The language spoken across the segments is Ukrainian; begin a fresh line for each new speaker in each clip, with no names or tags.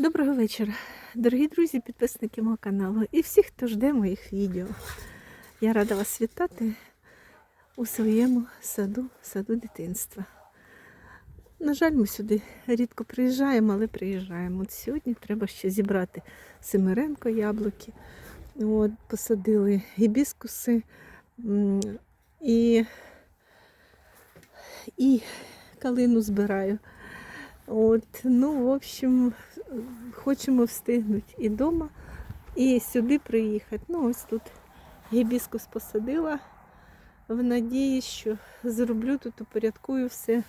Доброго вечора, дорогі друзі, підписники мого каналу і всі, хто жде моїх відео. Я рада вас вітати у своєму саду, саду дитинства. На жаль, ми сюди рідко приїжджаємо, але приїжджаємо. От сьогодні треба ще зібрати семиренко яблуки. От, посадили гібіскуси і, і калину збираю. От, ну, в общем, хочемо встигнути і вдома, і сюди приїхати. Ну, ось тут гібіскус посадила в надії, що зроблю тут, упорядкую все.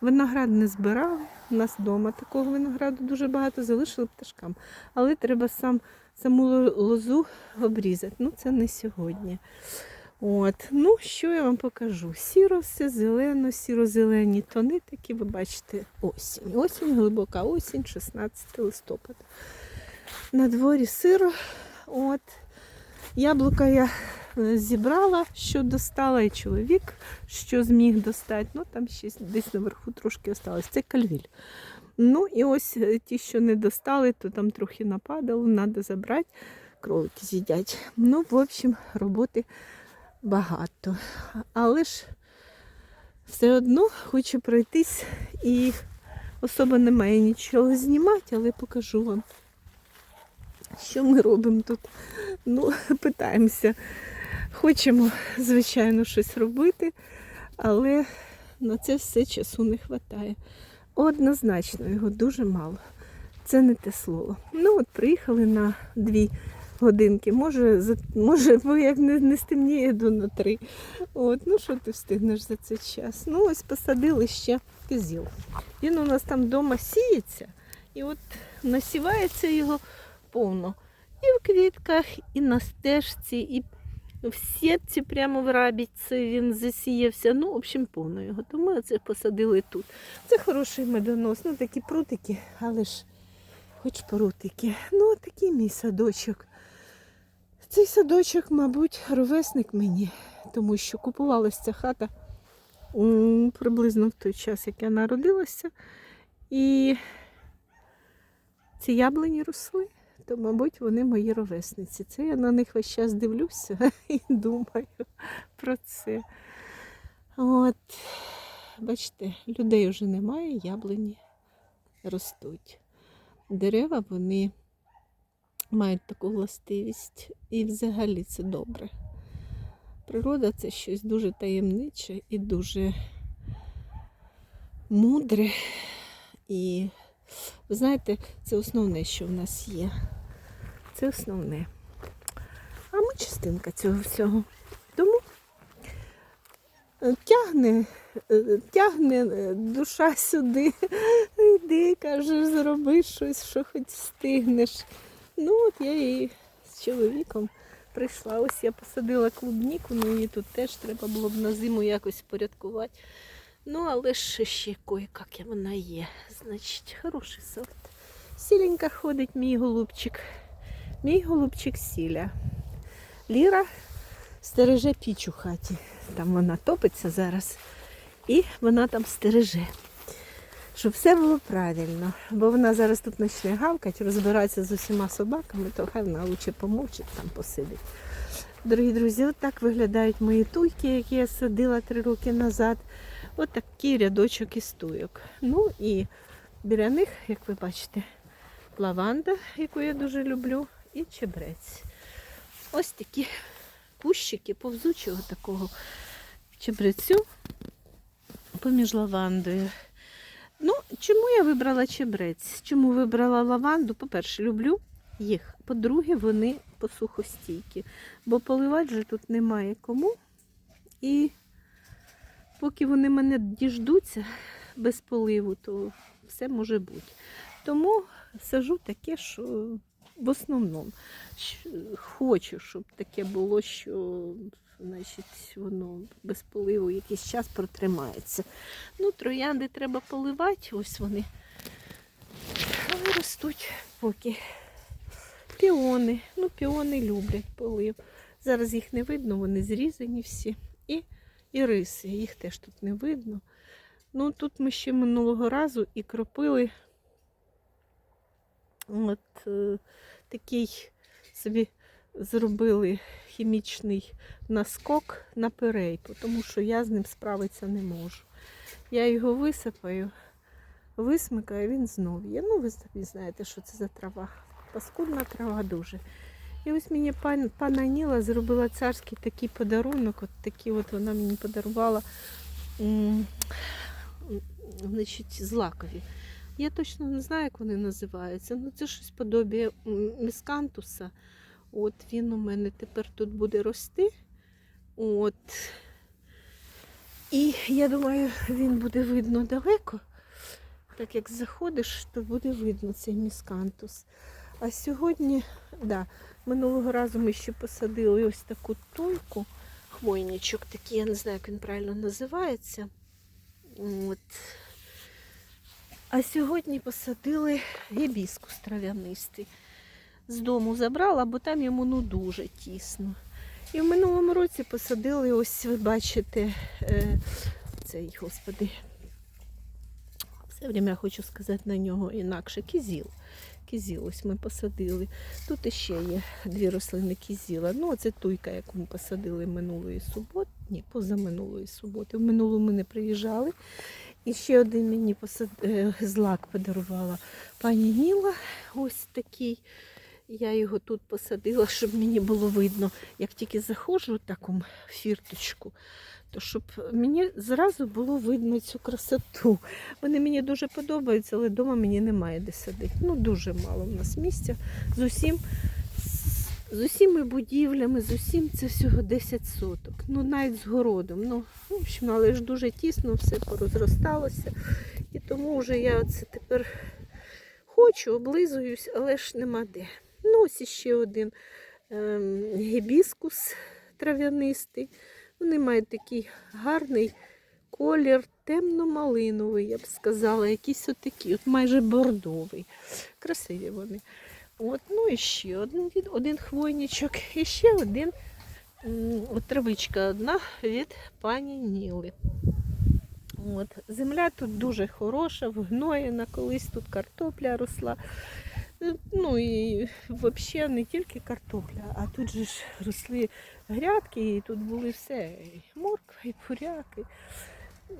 Виноград не збирали. У нас вдома такого винограду дуже багато залишили пташкам. Але треба сам, саму лозу обрізати. Ну, це не сьогодні. От, ну що я вам покажу? Сіро все зелено, сіро-зелені тони такі, ви бачите, осінь. Осінь, глибока осінь, 16 листопада. На дворі сиро. От. Яблука я е, зібрала, що достала, і чоловік, що зміг достати. Ну, там ще десь наверху трошки осталось. Це кальвіль. Ну і ось е, ті, що не достали, то там трохи нападало, треба забрати. Кролики з'їдять. Ну, в общем, роботи багато. Але ж все одно хочу пройтись і особо немає нічого знімати, але покажу вам, що ми робимо тут. Ну, питаємося. Хочемо, звичайно, щось робити, але на це все часу не вистачає. Однозначно, його дуже мало. Це не те слово. Ну, от приїхали на дві годинки. Може, може бо як не, не стемніє, йду на три. От, ну що ти встигнеш за цей час? Ну, ось посадили ще кизіл. Він у нас там вдома сіється, і от насівається його повно. І в квітках, і на стежці, і в сітці прямо в рабіці він засіявся. Ну, в общем, повно його. Тому це посадили тут. Це хороший медонос. Ну, такі прутики, але ж хоч прутики. Ну, такий мій садочок. Цей садочок, мабуть, ровесник мені, тому що купувалася ця хата приблизно в той час, як я народилася. І ці яблуні росли, то, мабуть, вони мої ровесниці. Це я на них весь час дивлюся і думаю про це. От, бачите, людей вже немає, яблуні ростуть. Дерева вони мають таку властивість. І взагалі це добре. Природа це щось дуже таємниче і дуже мудре. І ви знаєте, це основне, що в нас є. Це основне. А ми частинка цього всього. Тому е, тягне, е, тягне е, душа сюди. Йди, каже, зроби щось, що хоч встигнеш. Ну, от я і з чоловіком прийшла. Ось я посадила клубніку, ну її тут теж треба було б на зиму якось порядкувати. Ну, але ж ще кое-як вона є. Значить, хороший сорт. Сіленька ходить мій голубчик. Мій голубчик сіля. Ліра стереже піч у хаті. Там вона топиться зараз. І вона там стереже. Щоб все було правильно. Бо вона зараз тут почне гавкати, розбиратися з усіма собаками, то хай вона лучше помовчить, там посидить. Дорогі друзі, от виглядають мої туйки, які я садила три роки назад. От такий рядочок із туйок. Ну і біля них, як ви бачите, лаванда, яку я дуже люблю, і чебрець. Ось такі пущики повзучого такого чебрецю поміж лавандою. Чому я вибрала чебрець? Чому вибрала лаванду? По-перше, люблю їх. По-друге, вони посухостійкі, бо поливати вже тут немає кому. І поки вони мене діждуться без поливу, то все може бути. Тому сажу таке, що в основному хочу, щоб таке було, що значить, воно без поливу якийсь час протримається. Ну, троянди треба поливати, ось вони. Але ростуть поки. Піони. Ну, піони люблять полив. Зараз їх не видно, вони зрізані всі. І, і риси, їх теж тут не видно. Ну, тут ми ще минулого разу і кропили От е, такий собі зробили хімічний наскок на перейку, тому що я з ним справитися не можу. Я його висипаю, висмикаю, він знов є. Ну, ви знаєте, що це за трава. Паскудна трава дуже. І ось мені пан, пана Ніла зробила царський такий подарунок. От такий от вона мені подарувала значить, злакові. Я точно не знаю, як вони називаються. Ну, це щось подобіє м, міскантуса. От він у мене тепер тут буде рости. От. І я думаю, він буде видно далеко. Так як заходиш, то буде видно цей міскантус. А сьогодні, да, минулого разу ми ще посадили ось таку туйку, хвойничок такий, я не знаю, як він правильно називається. От. А сьогодні посадили гібіскус трав'янистий. З дому забрала, бо там йому ну дуже тісно. І в минулому році посадили, ось ви бачите, е, цей, господи, все время хочу сказати на нього інакше, кізіл. Кізіл ось ми посадили. Тут іще є дві рослини кізіла. Ну, це туйка, яку ми посадили минулої суботи. Ні, позаминулої суботи. В минулу ми не приїжджали. І ще один мені посад... е, злак подарувала пані Ніла. Ось такий. Я його тут посадила, щоб мені було видно, як тільки заходжу в таку фірточку, то щоб мені зразу було видно цю красоту. Вони мені дуже подобаються, але вдома мені немає де садити. Ну, дуже мало в нас місця. З усім, з усіми будівлями, з усім це всього 10 соток. Ну, навіть з городом. Ну, в общем, але ж дуже тісно, все порозросталося. І тому вже я це тепер хочу, облизуюсь, але ж нема де. Ну, ось іще один ем, гібіскус трав'янистий. Вони мають такий гарний колір, темно-малиновий, я б сказала, якийсь отакий, от майже бордовий. Красиві вони. От, ну і ще один, один хвойничок, і ще один от травичка одна від пані Ніли. От. Земля тут дуже хороша, вгноєна, колись тут картопля росла. Ну і взагалі не тільки картопля, а тут же ж росли грядки, і тут були все. І морква, і буряки,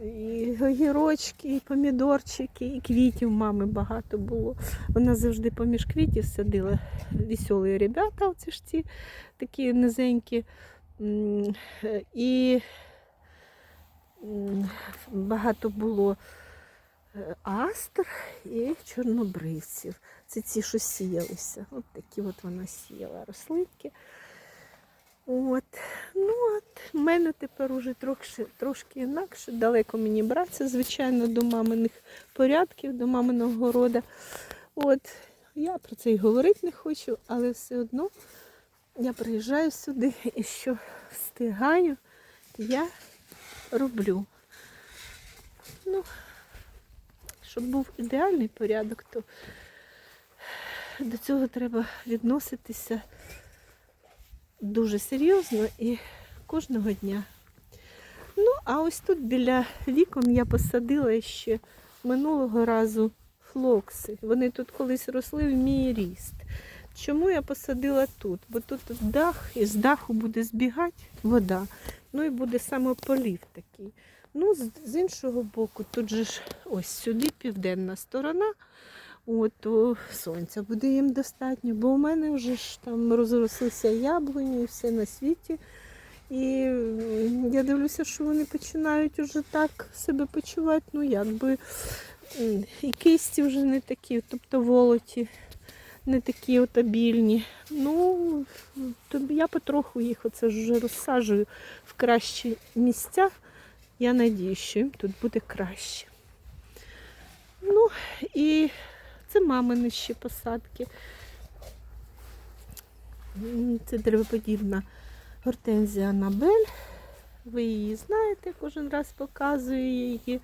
і огірочки, і помідорчики, і квітів мами багато було. Вона завжди поміж квітів садила веселі ребята, оці ж ці такі низенькі. І багато було астр і чорнобривців. Це ці, що сіялися. От такі от вона сіяла рослинки. От. Ну, от в мене тепер уже трошки, трошки інакше. Далеко мені братися, звичайно, до маминих порядків, до маминого города. От. Я про це й говорити не хочу, але все одно я приїжджаю сюди і що встигаю, я роблю. Ну, щоб був ідеальний порядок, то до цього треба відноситися дуже серйозно і кожного дня. Ну, а ось тут біля вікон я посадила ще минулого разу флокси. Вони тут колись росли в мій ріст. Чому я посадила тут? Бо тут дах, і з даху буде збігати вода. Ну і буде саме полів такий. Ну, з, іншого боку, тут же ж ось сюди південна сторона. От, то сонця буде їм достатньо, бо у мене вже ж там розрослися яблуні і все на світі. І я дивлюся, що вони починають уже так себе почувати, ну якби і кисті вже не такі, тобто волоті, не такі от обільні. Ну, я потроху їх оце вже розсаджую в кращі місця. Я надію, що їм тут буде краще. Ну і це мамини ще посадки. Це деревоподібна гортензія Анабель. Ви її знаєте, кожен раз показую її.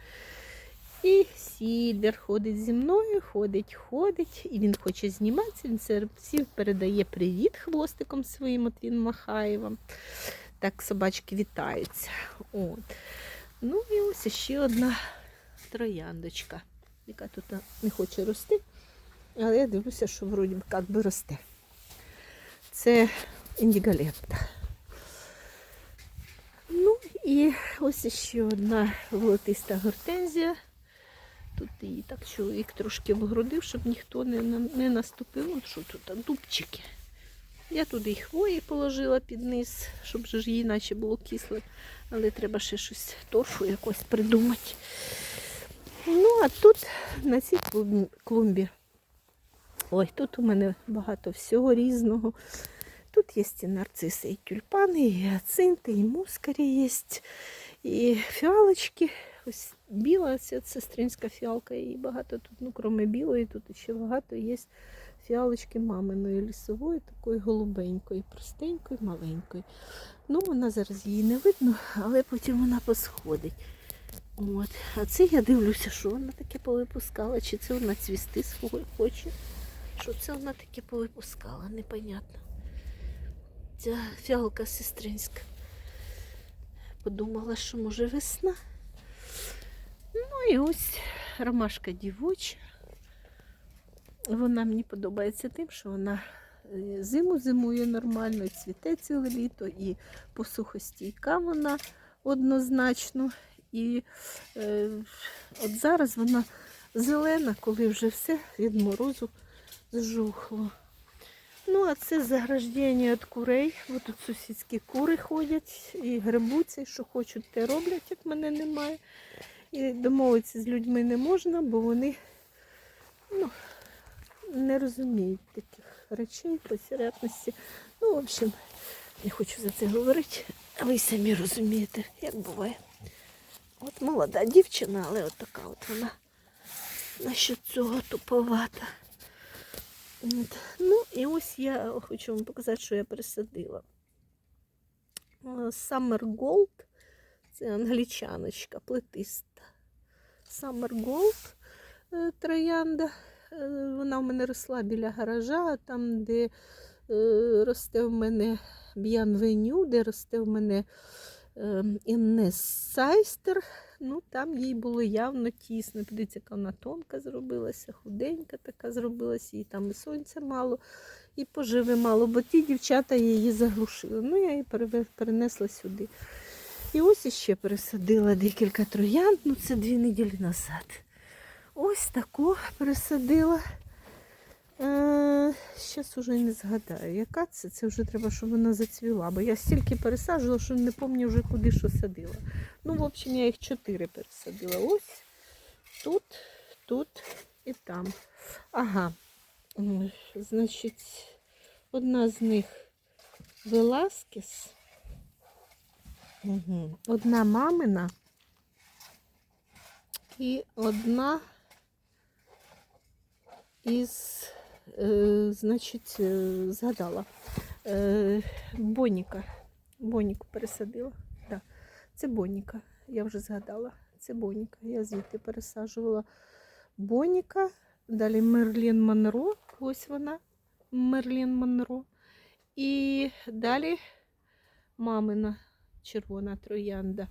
І сідер ходить зі мною, ходить, ходить, і він хоче зніматися. Він це всім передає привіт хвостиком своїм, от він махає вам. Так собачки вітаються. От. Ну і ось ще одна трояндочка, яка тут не хоче рости. Але я дивлюся, що вроді як би росте. Це індігалетта. Ну і ось ще одна волотиста гортензія. Тут її так чоловік трошки вгородив, щоб ніхто не, не наступив. Ну, що тут, дубчики. Я туди й хвої положила під низ, щоб ж їй наче було кисле. Але треба ще щось торфу якось придумати. Ну, а тут на цій клумбі-. Ой, тут у мене багато всього різного. Тут є і нарциси, і тюльпани, і гіацинти, і мускарі є, і фіалочки. Ось біла ця сестринська фіалка, і багато тут, ну, крім білої, тут ще багато є фіалочки маминої лісової, такої голубенької, простенької, маленької. Ну, вона зараз її не видно, але потім вона посходить. От. А це я дивлюся, що вона таке повипускала, чи це вона цвісти свого хоче. Що це вона таке повипускала, непонятно. Ця фіалка сестринська. Подумала, що може весна. Ну і ось ромашка дівоча. Вона мені подобається тим, що вона е, зиму зимує нормально, і цвіте ціле літо, і посухостійка вона однозначно. І е, от зараз вона зелена, коли вже все від морозу зжухло. Ну, а це заграждення від курей. Бо тут сусідські кури ходять і грибуться, і що хочуть, те роблять, як мене немає. І домовитися з людьми не можна, бо вони ну, не розуміють таких речей, посередності. Ну, в общем, не хочу за це говорити, а ви самі розумієте, як буває. От молода дівчина, але от така от вона насчет цього туповата. От. Ну і ось я хочу вам показати, що я пересадила. Е, Summer Gold це англічаночка, плетиста. Summer Gold е, троянда. Е, Вона в мене росла біля гаража, там, де е, росте в мене Б'янвеню, де росте в мене Іннес Сайстер. Ну, там їй було явно тісно. Подивіться, яка вона тонка зробилася, худенька така зробилася, і там і сонця мало, і поживи мало, бо ті дівчата її заглушили. Ну, я її перенесла сюди. І ось іще пересадила декілька троянд, ну це дві неділі назад. Ось таку пересадила. Е, Щас уже не згадаю, яка це. Це вже треба, щоб вона зацвіла. Бо я стільки пересаджувала, що не пам'ятаю вже куди що садила. Ну, в общем, я їх чотири пересадила. Ось тут, тут і там. Ага. Значить, одна з них Веласкес. Угу. Одна мамина. І одна із, е, значить, е, згадала. Е, Боніка. Боніку пересадила. Да. Це Боніка. Я вже згадала. Це Боніка. Я звідти пересаджувала Боніка. Далі Мерлін Монро. Ось вона. Мерлін Монро. І далі мамина червона троянда.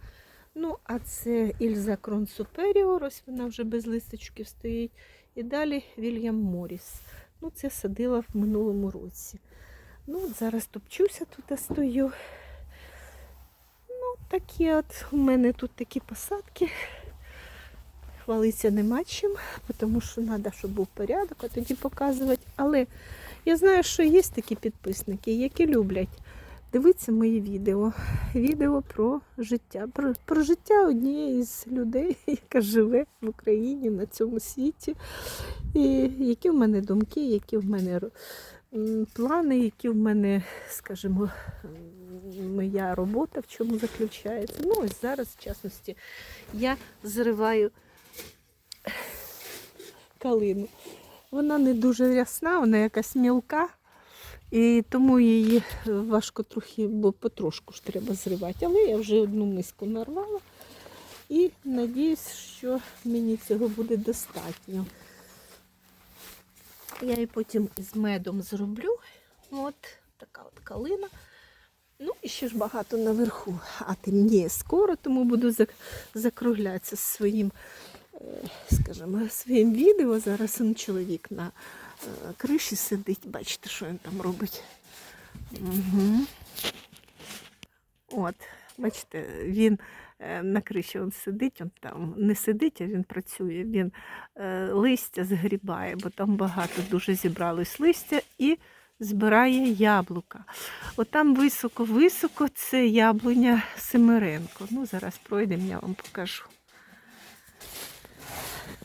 Ну, а це Ільза Крон Суперіор, ось вона вже без листочків стоїть. І далі Вільям Моріс. Ну, це садила в минулому році. Ну, от зараз топчуся тут стою. Ну, такі от у мене тут такі посадки. Хвалитися нема чим, тому що треба, щоб був порядок, а тоді показувати. Але я знаю, що є такі підписники, які люблять дивитися мої відео. Відео про життя, про, про життя однієї з людей, яка живе в Україні на цьому світі. І які в мене думки, які в мене плани, які в мене, скажімо, моя робота в чому заключається. Ну, ось зараз, в частності, я зриваю калину. Вона не дуже рясна, вона якась мілка. І тому її важко трохи, бо потрошку ж треба зривати. Але я вже одну миску нарвала і надіюсь, що мені цього буде достатньо. Я її потім з медом зроблю. От така от калина. Ну і ще ж багато наверху. А темніє скоро, тому буду закруглятися своїм скажімо, своїм відео. Зараз он чоловік на е, криші сидить, бачите, що він там робить. Угу. От, бачите, він е, на криші він сидить, він там не сидить, а він працює. Він е, листя згрібає, бо там багато дуже зібралось листя і збирає яблука. От там високо-високо це яблуня Семеренко. Ну, зараз пройдемо, я вам покажу.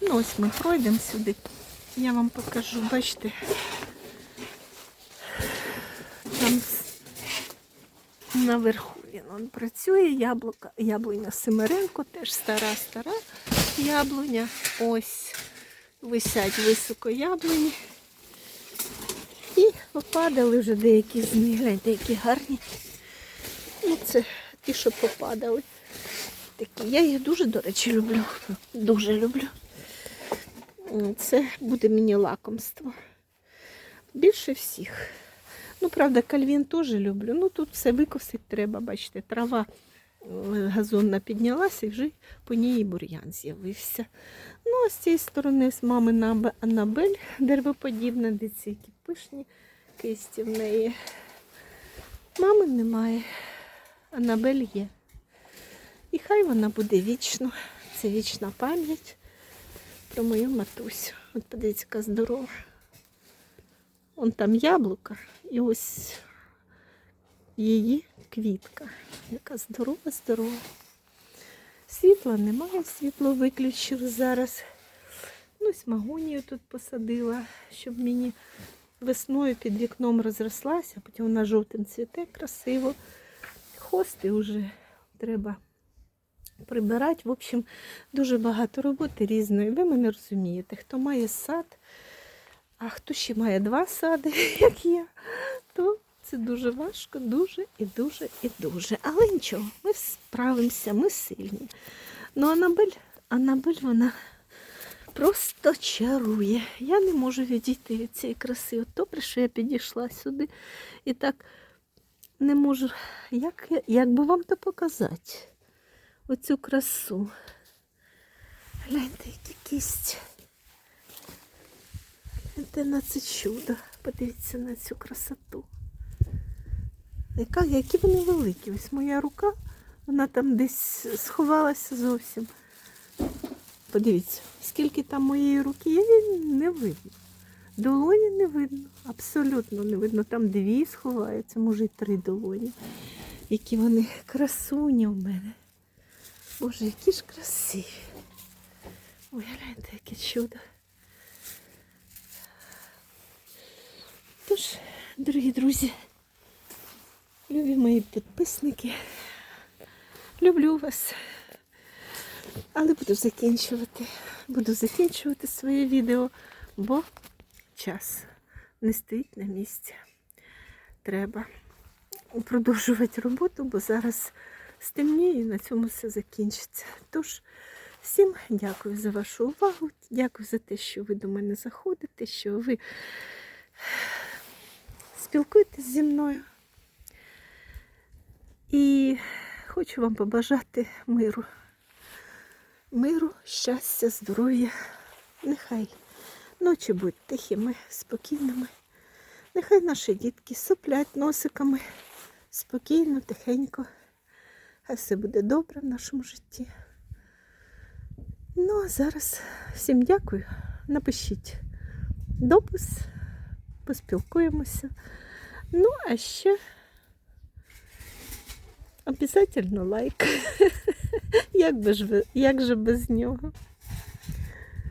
Ну, ось ми пройдемо сюди. Я вам покажу, бачите. Там наверху він он працює, яблука, яблуня Семеренко, теж стара, стара яблуня. Ось висять високо яблуні. І попадали вже деякі з них. Гляньте, які гарні. Ну, це ті, що попадали. Такі. Я їх дуже, до речі, люблю. Дуже люблю. М, Це буде мені лакомство. Більше всіх. Ну, правда, кальвін теж люблю. Ну, тут все викосити треба, бачите, трава е, газонна піднялася і вже по ній бур'ян з'явився. Ну, а з цієї сторони з мами Анабель деревоподібна, дивіться, які пишні кисті в неї. Мами немає, Анабель є. І хай вона буде вічно. Це вічна пам'ять про мою матусю. От подивіться, яка здорова. Вон там яблука і ось її квітка. Яка здорова, здорова. Світла немає, світло виключив зараз. Ну, ось тут посадила, щоб мені весною під вікном розрослася, потім вона жовтим цвіте красиво. Хости вже треба прибирати. В общем, дуже багато роботи різної. Ви мене розумієте, хто має сад, а хто ще має два сади, як я, то це дуже важко, дуже і дуже і дуже. Але нічого, ми справимося, ми сильні. Ну, Анабель, Анабель, вона просто чарує. Я не можу відійти від цієї краси. От добре, що я підійшла сюди і так не можу. Як, як би вам то показати? Оцю красу. Гляньте, які кість. Гляньте на це чудо. Подивіться на цю красоту. Яка, які вони великі. Ось моя рука, вона там десь сховалася зовсім. Подивіться, скільки там моєї руки є, не видно. Долоні не видно, абсолютно не видно. Там дві сховаються, може й три долоні. Які вони красуні в мене. Боже, які ж красиві. Ой, яке чудо. Тож, дорогі друзі, любі мої підписники, люблю вас. Але буду закінчувати. Буду закінчувати своє відео, бо час не стоїть на місці. Треба продовжувати роботу, бо зараз стемніє і на цьому все закінчиться. Тож, всім дякую за вашу увагу. Дякую за те, що ви до мене заходите, що ви спілкуєтесь зі мною. І хочу вам побажати миру. Миру, щастя, здоров'я. Нехай ночі будуть тихими, спокійними. Нехай наші дітки соплять носиками спокійно, тихенько. Хай все буде добре в нашому житті. Ну, а зараз всім дякую. Напишіть допис, поспілкуємося. Ну, а ще обов'язково лайк. Як, же без нього?